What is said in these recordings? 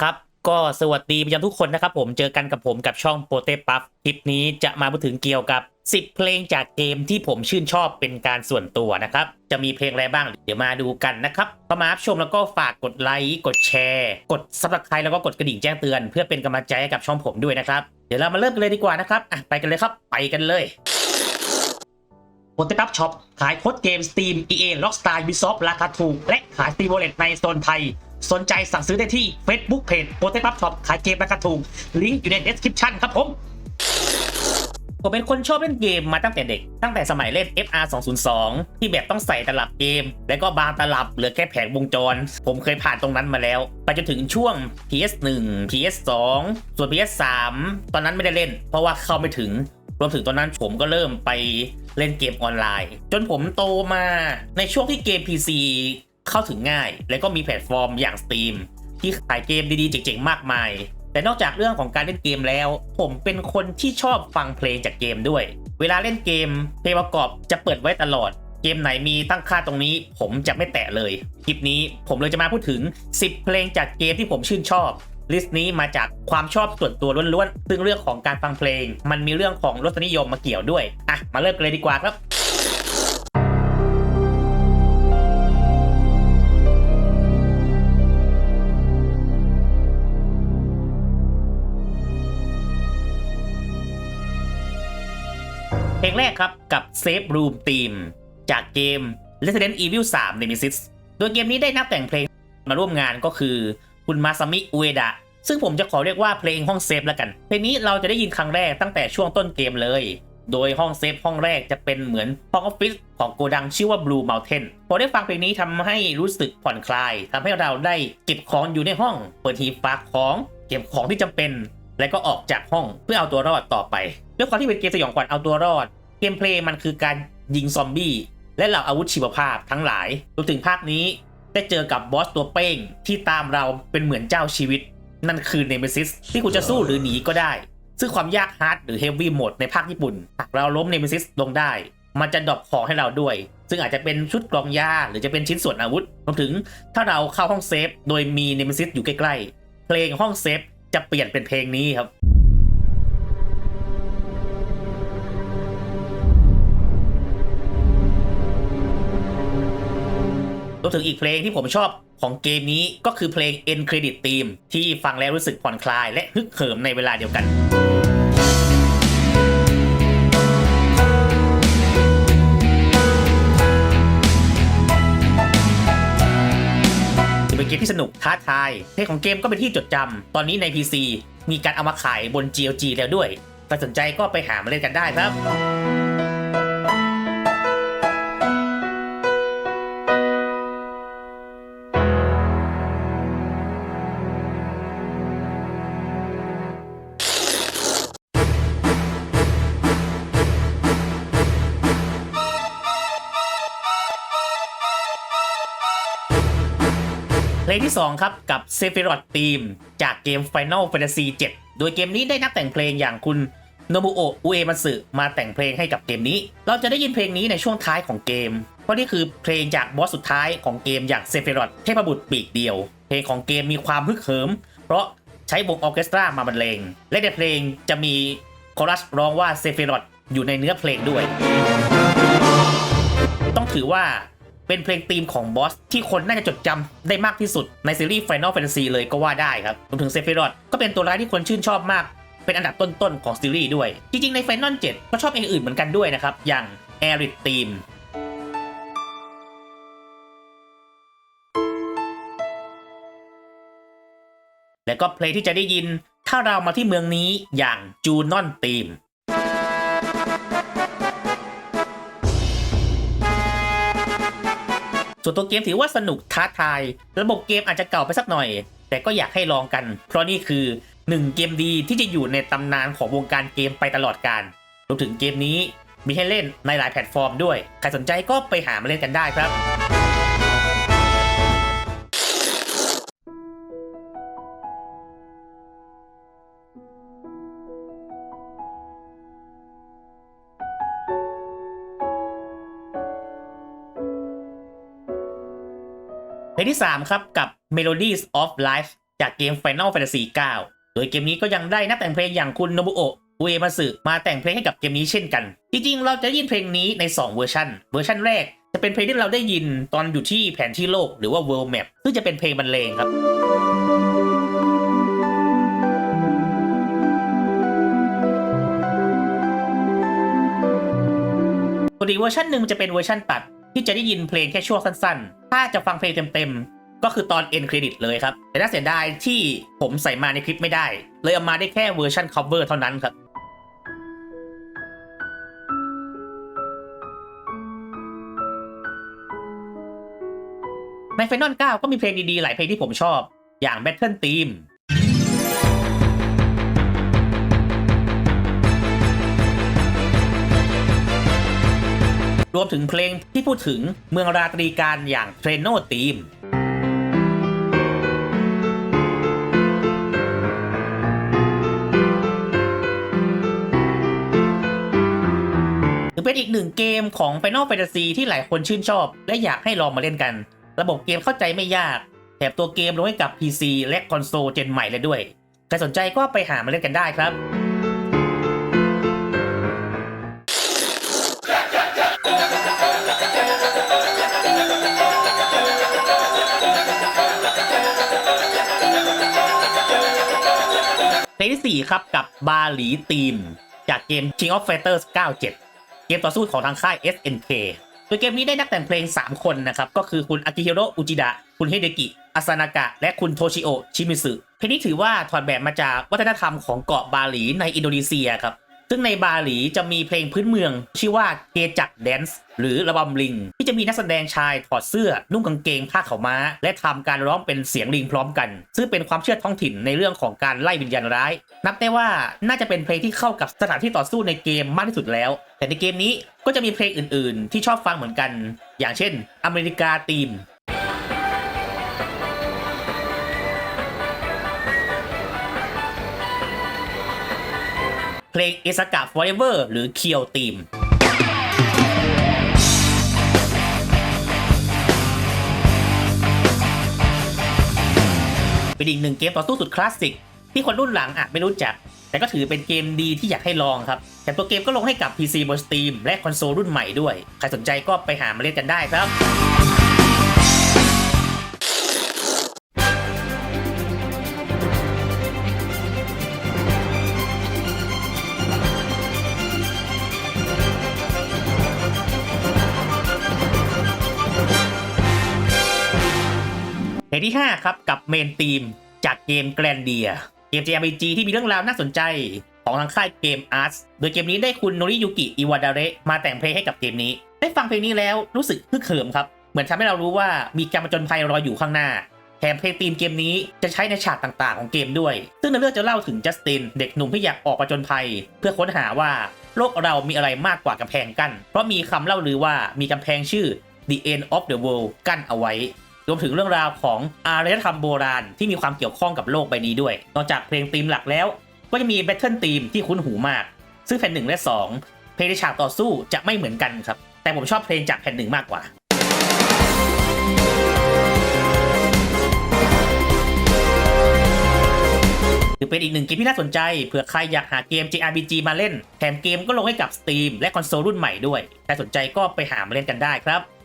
ครับก็สวัสดีไปยังทุกคนนะครับผมเจอกันกับผมกับช่องโปเตปัฟคลิปนี้จะมาพูดถึงเกี่ยวกับ 10 เพลงจากเกมที่ผมชื่นชอบเป็นการส่วนตัวนะครับ จะมีเพลงอะไรบ้างเดี๋ยวมาดูกันนะครับเข้ามาชมแล้วก็ฝากกดไลค์กดแชร์ กดซับสไครต์แล้วก็กดกระดิ่งแจ้งเตือน เพื่อเป็นกำลังใจให้กับช่องผมด้วยนะครับ เดี๋ยวเรามาเริ่มกันเลยดีกว่านะครับอะไปกันเลยครับไปกันเลย โปเตปับช็อปขายโค้ดเกม Steam EA Rockstar Ubisoft ราคาถูก และขาย Steam Wallet ในโซนไทย สนใจสั่งซื้อได้ที่ Facebook Page โปเตปับช็อปขายเกมราคาถูก ลิงก์อยู่ใน description ครับผมผมเป็นคนชอบเล่นเกมมาตั้งแต่เด็ก ตั้งแต่สมัยเล่น FR 202 ที่แบบต้องใส่ตลับเกม แล้วก็บางตลับเหลือแค่แผงวงจร ผมเคยผ่านตรงนั้นมาแล้ว ไปจนถึงช่วง PS1 PS2 ส่วน PS3 ตอนนั้นไม่ได้เล่น เพราะว่าเข้าไม่ถึง รวมถึงตอนนั้นผมก็เริ่มไปเล่นเกมออนไลน์ จนผมโตมาในช่วงที่เกม PC เข้าถึงง่าย และก็มีแพลตฟอร์มอย่าง Steam ที่ขายเกมดีๆเจ๋งๆ มากมาย แต่นอกจากเรื่องของการเล่นเกมแล้ว ผมเป็นคนที่ชอบฟังเพลงจากเกมด้วย เวลาเล่นเกมเพลงประกอบจะเปิดไว้ตลอดเกมไหนมีตั้งค่าตรงนี้ผมจะไม่แตะเลย คลิปนี้ผมเลยจะมาพูดถึง 10 เพลงจากเกมที่ผมชื่นชอบ ลิสต์นี้มาจากความชอบส่วนตัวล้วนๆ ซึ่งเรื่องของการฟังเพลง มันมีเรื่องของรสนิยมมาเกี่ยวด้วย อะ มาเริ่มกันเลยดีกว่าครับเพลงแรกครับกับ Safe Room Theme จากเกม Resident Evil 3 Nemesis โดยเกมนี้ได้นักแต่งเพลงมาร่วมงานก็คือ คุณมาซามิอุเอดะซึ่งผมจะขอเรียกว่าเพลงห้องเซฟแล้วกัน เพลงนี้เราจะได้ยินครั้งแรกตั้งแต่ช่วงต้นเกมเลย โดยห้องเซฟห้องแรกจะเป็นเหมือนห้องออฟฟิศของโกดังชื่อว่า Blue Mountain พอได้ฟังเพลงนี้ทำให้รู้สึกผ่อนคลายทำให้เราได้เก็บของอยู่ในห้อง เปิดหีบฝากของเก็บของที่จำเป็น แล้วก็ออกจากห้องเพื่อเอาตัวรอดต่อไปด้วยความที่เป็นเกมสยองขวัญเอาตัวรอด เกมเพลย์มันคือการยิงซอมบี้และเหล่าอาวุธชีวภาพทั้งหลายรวมถึงภาคนี้ ได้เจอกับบอสตัวเป้งที่ตามเราเป็นเหมือนเจ้าชีวิต นั่นคือเนเมซิสที่คุณจะสู้หรือหนีก็ได้ ซึ่งความยากฮาร์ดหรือเฮฟวี่โหมดในภาคญี่ปุ่นหากเราล้มเนเมซิสลงได้ มันจะดรอปของให้เราด้วย ซึ่งอาจจะเป็นชุดกรองยาหรือจะเป็นชิ้นส่วนอาวุธรวมถึงถ้าเราเข้าห้องเซฟโดยมีเนเมซิสอยู่ใกล้ๆเพลงห้องเซฟจะเปลี่ยนเป็นเพลงนี้ครับ รวมถึงอีกเพลงที่ผมชอบของเกมนี้ก็คือเพลง End Credit Theme ที่ฟังแล้วรู้สึกผ่อนคลายและฮึกเหิมในเวลาเดียวกันเป็นเกมที่สนุกท้าทายเพลงของเกมก็เป็นที่จดจำตอนนี้ใน PC มีการเอามาขายบน GLG แล้วด้วย ใครสนใจก็ไปหามาเล่นกันได้ครับ ลงที่ 2 ครับ กับ Sephiroth Theme จากเกม Final Fantasy 7 โดยเกมนี้ได้นักแต่งเพลงอย่างคุณโนบุโอะอุเอมัสึมาแต่งเพลงให้กับเกมนี้ เราจะได้ยินเพลงนี้ในช่วงท้ายของเกม เพราะนี่คือเพลงจากบอสสุดท้ายของเกมอย่างเซฟิรอ h เทพบุตรปีกเดียว เพลงของเกมมีความฮึกเหิม เพราะใช้วงออเคสตรามาบรรเลง และในเพลงจะมีคอรัสร้องว่าเซฟิรอ h อยู่ในเนื้อเพลงด้วย ต้องถือว่า เป็นเพลงธีมของบอสที่คนน่าจะจดจำได้มากที่สุดในซีรีส์ Final Fantasy เลยก็ว่าได้ครับรวมถึงเซฟิรอ h ก็เป็นตัวร้ายที่คนชื่นชอบมาก เป็นอันดับต้นๆของซีรีส์ด้วย จริงๆใน Final 7 ก็ชอบเพลงอื่นเหมือนกันด้วยนะครับอย่าง Arid Theme และก็เพลงที่จะได้ยินถ้าเรามาที่เมืองนี้อย่าง Junon Theme ส่วนตัวเกมถือว่าสนุกท้าทาย ระบบเกมอาจจะเก่าไปสักหน่อย แต่ก็อยากให้ลองกัน เพราะนี่คือหนึ่งเกมดีที่จะอยู่ในตำนานของวงการเกมไปตลอดกาลรวมถึงเกมนี้มีให้เล่นในหลายแพลตฟอร์มด้วย ใครสนใจก็ไปหามาเล่นกันได้ครับ ลงที่ 3 ครับ กับ Melodies of Life จากเกม Final Fantasy 9 โดยเกมนี้ก็ยังได้นักแต่งเพลงอย่างคุณโนบุโอะอุเอมาสึมาแต่งเพลงให้กับเกมนี้เช่นกัน จริงๆ เราจะยินเพลงนี้ใน 2 เวอร์ชันเวอร์ชันแรกจะเป็นเพลงที่เราได้ยินตอนอยู่ที่แผนที่โลกหรือว่า World Map ซึ่งจะเป็นเพลงบรรเลงครับปกติเวอร์ชันหนึ่งจะเป็นเวอร์ชันตัด ที่จะได้ยินเพลงแค่ช่วงสั้นๆ ถ้าจะฟังเพลงเต็มๆ ก็คือตอน end credit เลยครับ แต่น่าเสียดายที่ผมใส่มาในคลิปไม่ได้ เลยเอามาได้แค่เวอร์ชัน cover เท่านั้นครับใน Final 9 ก็มีเพลงดีๆ หลายเพลงที่ผมชอบ อย่าง Battle Theme รวมถึงเพลงที่พูดถึงเมืองราตรีการอย่างเทรนโนตีมถือเป็นอีกหนึ่งเกมของ Final Fantasy ที่หลายคนชื่นชอบ และอยากให้ลองมาเล่นกัน ระบบเกมเข้าใจไม่ยากแถมตัวเกมลงให้กับ PC และคอนโซลเจนใหม่เลยด้วย ใครสนใจก็ไปหามาเล่นกันได้ครับ ลงที่ 4 ครับ กับบาหลีทีม จากเกม King of Fighters 97 เกมต่อสู้ของทางค่าย SNK โดยเกมนี้ได้นักแต่งเพลง 3 คนนะครับ ก็คือคุณอากิฮิโร่อุจิดะคุณเฮเดกิอาซานากะ และคุณโทชิโอชิมิสึเพลงนี้ถือว่าถอดแบบมาจากวัฒนธรรมของเกาะบาหลีในอินโดนีเซียครับ ซึ่งในบาหลีจะมีเพลงพื้นเมือง ชื่อว่าเกจักแดนซ์หรือระบำลิง ที่จะมีนักแสดงชายถอดเสื้อ นุ่งกางเกงผ้าขาวม้า และทำการร้องเป็นเสียงลิงพร้อมกัน ซึ่งเป็นความเชื่อท้องถิ่นในเรื่องของการไล่วิญญาณร้าย นับได้ว่าน่าจะเป็นเพลงที่เข้ากับสถานที่ต่อสู้ในเกมมากที่สุดแล้ว แต่ในเกมนี้ก็จะมีเพลงอื่น ๆ ที่ชอบฟังเหมือนกัน อย่างเช่น อเมริกาทีม เพลงเอสกา Forever หรือเคียวทีมเป็นอีกหนึ่งเกมต่อสู้สุดคลาสสิกที่คนรุ่นหลังอาจไม่รู้จัก แต่ก็ถือเป็นเกมดีที่อยากให้ลองครับ แต่ตัวเกมก็ลงให้กับ PC บน Steam และคอนโซลรุ่นใหม่ด้วย ใครสนใจก็ไปหามาเล่นกันได้ครับ เพลงที่ 5 ครับ กับเมนทีมจากเกมแกรนเดียเกม JRPG ที่มีเรื่องราวน่าสนใจของทางค่ายเกม Arts โดยเกมนี้ได้คุณโนริยุกิอิวาดาเระมาแต่งเพลงให้กับเกมนี้ ได้ฟังเพลงนี้แล้วรู้สึกฮึกเหิมครับ เหมือนทำให้เรารู้ว่ามีการประจนภัยรออยู่ข้างหน้าแถมเพลงธีมเกมนี้จะใช้ในฉากต่างๆของเกมด้วย ซึ่งในเรื่องจะเล่าถึงจัสติน เด็กหนุ่มที่อยากออกประจนภัย เพื่อค้นหาว่าโลกเรามีอะไรมากกว่ากำแพงกั้น เพราะมีคำเล่าลือว่ามีกำแพงชื่อ The End of the World กั้นเอาไว้ รวมถึงเรื่องราวของอารยธรรมโบราณที่มีความเกี่ยวข้องกับโลกใบนี้ด้วย นอกจากเพลงธีมหลักแล้ว ก็จะมี Battle Theme ที่คุ้นหูมาก ซึ่งแผ่นหนึ่งและ 2 เพลงในฉากต่อสู้จะไม่เหมือนกันครับ แต่ผมชอบเพลงจากแผ่นหนึ่งมากกว่าถือเป็นอีกหนึ่งเกมที่น่าสนใจเผื่อใครอยากหาเกม JRPG มาเล่น แถมเกมก็ลงให้กับ Steam และคอนโซลรุ่นใหม่ด้วยใครสนใจก็ไปหามาเล่นกันได้ครับ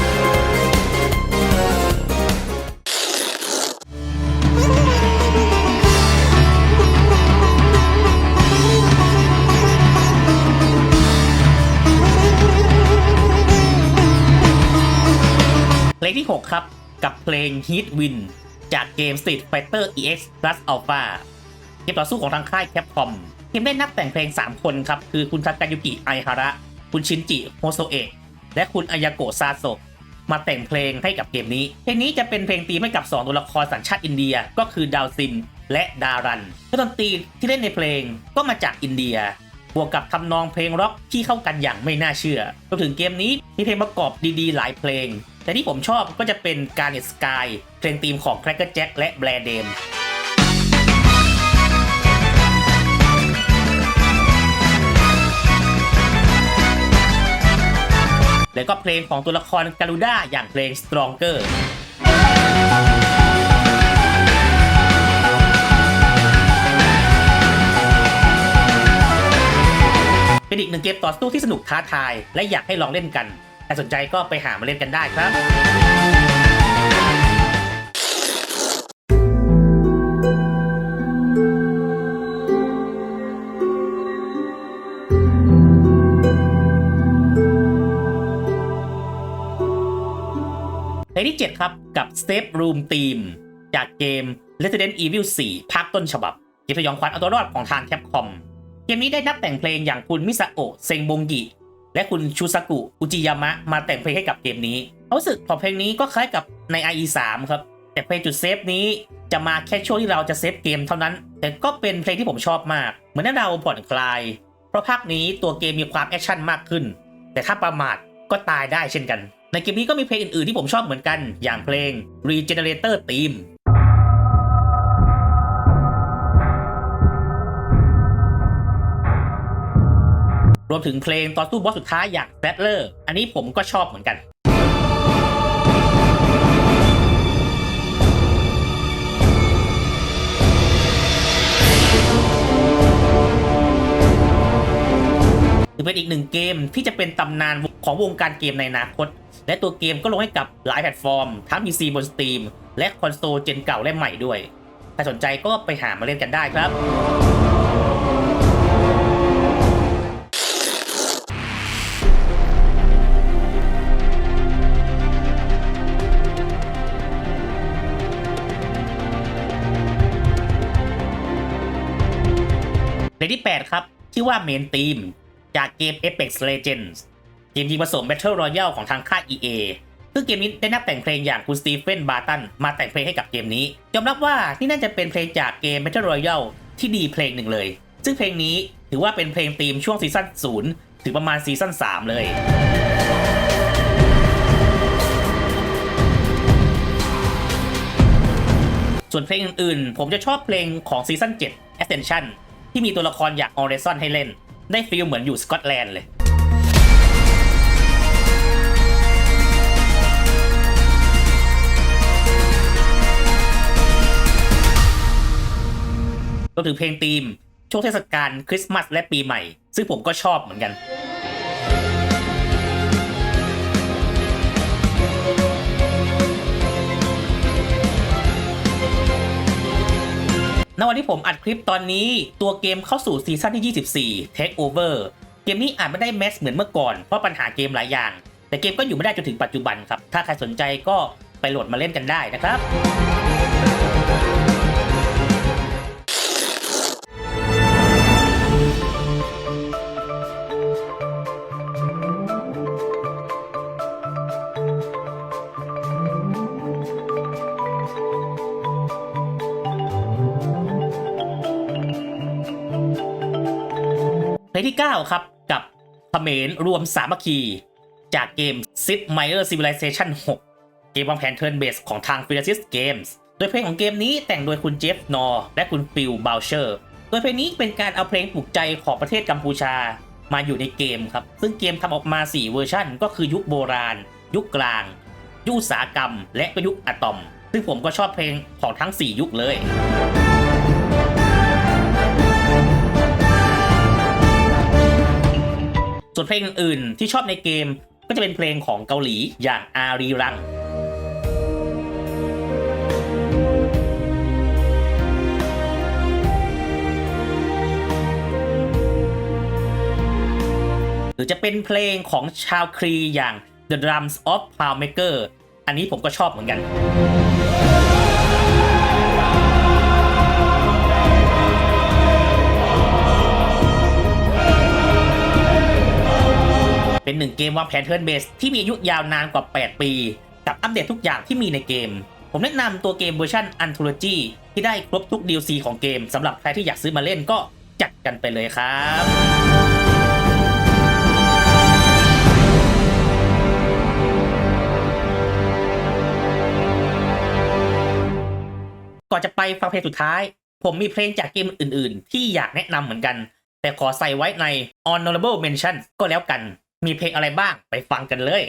6 ครับ กับเพลง Heat Win จากเกม Street Fighter EX Plus Alpha เกมต่อสู้ของทางค่าย Capcom เกมได้นักแต่งเพลง 3 คนครับ คือคุณทากายุกิไอฮาระ คุณชินจิโฮโซเอะและคุณอายาโกะซาโซะมาแต่งเพลงให้กับเกมนี้ เพลงนี้จะเป็นเพลงตีมให้กับ 2 ตัวละครสัญชาติอินเดียก็คือดาวซิมและดารันและดนตรีที่เล่นในเพลงก็มาจากอินเดีย บวกกับทำนองเพลงร็อกที่เข้ากันอย่างไม่น่าเชื่อรวมถึงเกมนี้มีเพลงประกอบดีๆ หลายเพลง แต่ที่ผมชอบก็จะเป็นการเนสกายเพลงธีมของ Cracker Jack และแบรเดมแล้วก็เพลงของตัวละครการูด้าอย่างเพลง Stronger เป็นอีกหนึ่งเกมต่อสู้ที่สนุกท้าทาย และอยากให้ลองเล่นกัน ถ้าสนใจก็ไปหามาเล่นกันได้ครับเพลงที่ 7 ครับ กับ Step Room Theme จากเกม Resident Evil 4 ภาคต้นฉบับ เกมสยองขวัญเอาตัวรอดของทาง Capcom เกมนี้ได้นักแต่งเพลงอย่างคุณมิซาโอะเซงบงกิ และคุณชูซากุอุจิยามะมาแต่งเพลงให้กับเกมนี้รู้สึกพอเพลงนี้ก็คล้ายกับใน IE 3 ครับ แต่เพลงจุดเซฟนี้จะมาแค่ช่วงที่เราจะเซฟเกมเท่านั้น แต่ก็เป็นเพลงที่ผมชอบมาก เหมือนให้เราผ่อนคลาย เพราะภาคนี้ตัวเกมมีความแอคชั่นมากขึ้น แต่ถ้าประมาทก็ตายได้เช่นกัน ในเกมนี้ก็มีเพลงอื่นๆที่ผมชอบเหมือนกัน อย่างเพลง Regenerator Theme รวมถึงเพลงตอนสู้บอสสุดท้ายอย่าง b a t l e r อันนี้ผมก็ชอบเหมือนกันถือเป็นอีกหนึ่งเกมที่จะเป็นตำนานของวงการเกมในอนาคต และตัวเกมก็ลงให้กับหลายแพลตฟอร์ม ทั้ง PC บน Steam และคอนโซลเจนเก่าและใหม่ด้วย ถ้าสนใจก็ไปหามาเล่นกันได้ครับ เพลงที่ 8 ครับ ชื่อว่า Main Theme จากเกม Apex Legends เกมยิงผสม Battle Royale ของทางค่าย EA ซึ่งเกมนี้ได้นักแต่งเพลงอย่างคุณสตีเฟนบาร์ตันมาแต่งเพลงให้กับเกมนี้ยอมรับว่านี่น่าจะเป็นเพลงจากเกม Battle Royale ที่ดีเพลงหนึ่งเลย ซึ่งเพลงนี้ถือว่าเป็นเพลงธีมช่วงซีซั่น0ถึงประมาณซีซั่น3 เลยส่วนเพลงอื่นๆ ผมจะชอบเพลงของซีซั่น7 Ascension ที่มีตัวละครอย่างออเรซอนให้เล่น ได้ฟีลเหมือนอยู่สกอตแลนด์เลยรวมถึงเพลงธีม ช่วงเทศกาลคริสต์มาสและปีใหม่ ซึ่งผมก็ชอบเหมือนกัน ณวันที่ผมอัดคลิปตอนนี้ตัวเกมเข้าสู่ซีซั่นที่ 24 Take Over เกมนี้อาจไม่ได้แมสเหมือนเมื่อก่อน เพราะปัญหาเกมหลายอย่าง แต่เกมก็อยู่ไม่ได้จนถึงปัจจุบันครับ ถ้าใครสนใจก็ไปโหลดมาเล่นกันได้นะครับ ครับกับเขมรรวมสามัคคี จากเกม Sid Meier Civilization 6 เกมวางแผนเทิร์นเบสของทาง f i l a s i s Games โดยเพลงของเกมนี้แต่งโดยคุณเจฟนอร์และคุณฟิลบ u ลเชอร์ โดยเพลงนี้เป็นการเอาเพลงปลุกใจของประเทศกัมพูชามาอยู่ในเกมครับ ซึ่งเกมทำออกมา 4 เวอร์ชันก็คือยุคโบราณ ยุคกลาง ยุคสาหกรรม และก็ยุคอะตอม ซึ่งผมก็ชอบเพลงของทั้ง 4 ยุคเลย ส่วนเพลงอื่นที่ชอบในเกมก็จะเป็นเพลงของเกาหลีอย่างอารีรังหรือจะเป็นเพลงของชาวครีอย่าง The Drums of Poundmaker อันนี้ผมก็ชอบเหมือนกัน เป็นหนึ่งเกมวางแผนเทิร์นเบสที่มีอายุยาวนานกว่า 8 ปี กับอัปเดตทุกอย่างที่มีในเกม ผมแนะนำตัวเกมเวอร์ชัน Anthology ที่ได้ครบทุก DLC ของเกมสำหรับใครที่อยากซื้อมาเล่นก็จัดกันไปเลยครับก่อนจะไปฟังเพลงสุดท้าย ผมมีเพลงจากเกมอื่นๆ ที่อยากแนะนำเหมือนกัน แต่ขอใส่ไว้ใน honorable mention ก็แล้วกัน มีเพลงอะไรบ้างไปฟังกันเลย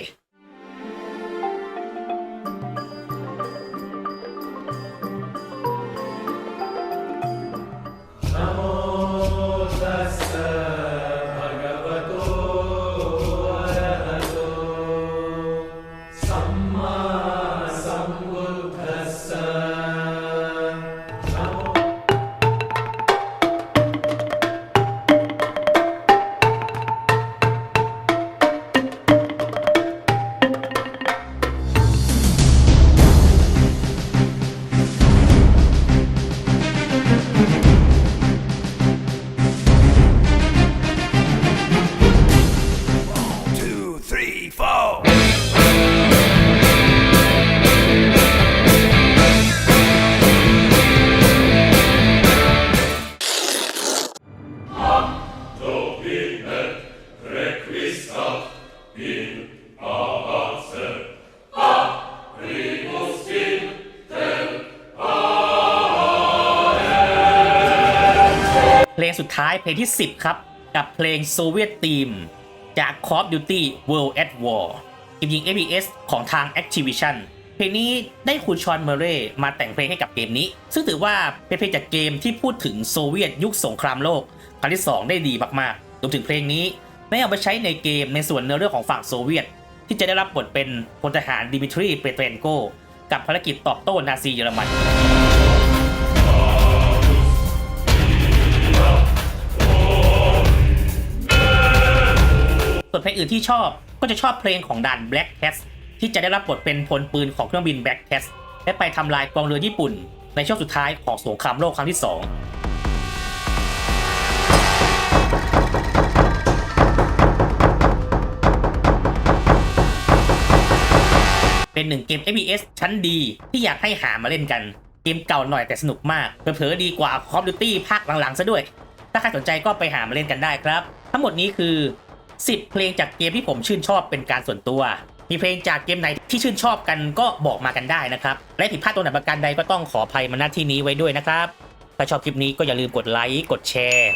เพลงที่ 10 ครับ กับเพลง Soviet Team จาก Call of Duty World at War เกมยิง FPS ของทาง Activision เพลงนี้ได้คุณชอนเมเร่มาแต่งเพลงให้กับเกมนี้ ซึ่งถือว่าเป็นเพลงจากเกมที่พูดถึงโซเวียตยุคสงครามโลกครั้งที่ 2 ได้ดีมากๆรวมถึงเพลงนี้ได้เอาไปใช้ในเกมในส่วนเนื้อเรื่องของฝั่งโซเวียต ที่จะได้รับบทเป็นพลทหารดิมิทรี เปเตรนโก กับภารกิจตอบโต้นาซีเยอรมัน วนเพลงอื่นที่ชอบก็จะชอบเพลงของด่าน Black Cat ที่จะได้รับบทเป็นพลปืนของเครื่องบิน Black Cat และไปทำลายกองเรือญี่ปุ่น ในช่วงสุดท้ายของสงครามโลกครั้งที่ 2เป็นหนึ่งเกม FPS ชั้นดีที่อยากให้หามาเล่นกัน เกมเก่าหน่อยแต่สนุกมากเผลอๆดีกว่า Call of Duty ภาคหลังๆซะด้วย ถ้าใครสนใจก็ไปหามาเล่นกันได้ครับ ทั้งหมดนี้คือ 10 เพลงจากเกมที่ผมชื่นชอบเป็นการส่วนตัว มีเพลงจากเกมไหนที่ชื่นชอบกันก็บอกมากันได้นะครับ และผิดพลาดตรงไหนประการใดก็ต้องขออภัยมาณที่นี้ไว้ด้วยนะครับ ถ้าชอบคลิปนี้ก็อย่าลืมกดไลค์ กดแชร์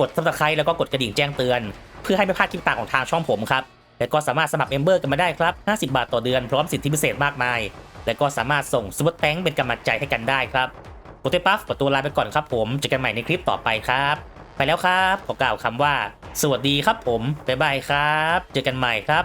กด subscribe แล้วก็กดกระดิ่งแจ้งเตือน เพื่อให้ไม่พลาดคลิปต่างของทางช่องผมครับ และก็สามารถสมัครเมมเบอร์กันมาได้ครับ 50 บาทต่อเดือนพร้อมสิทธิพิเศษมากมาย และก็สามารถส่งซุปเปอร์แตงเป็นกำลังใจให้กันได้ครับโปเตปัฟขอตัวลาไปก่อนครับผมเจอกันใหม่ในคลิปต่อไปครับ ไปแล้วครับ ขอกล่าวคำว่า สวัสดีครับผมบ๊ายบายครับ เจอกันใหม่ครับ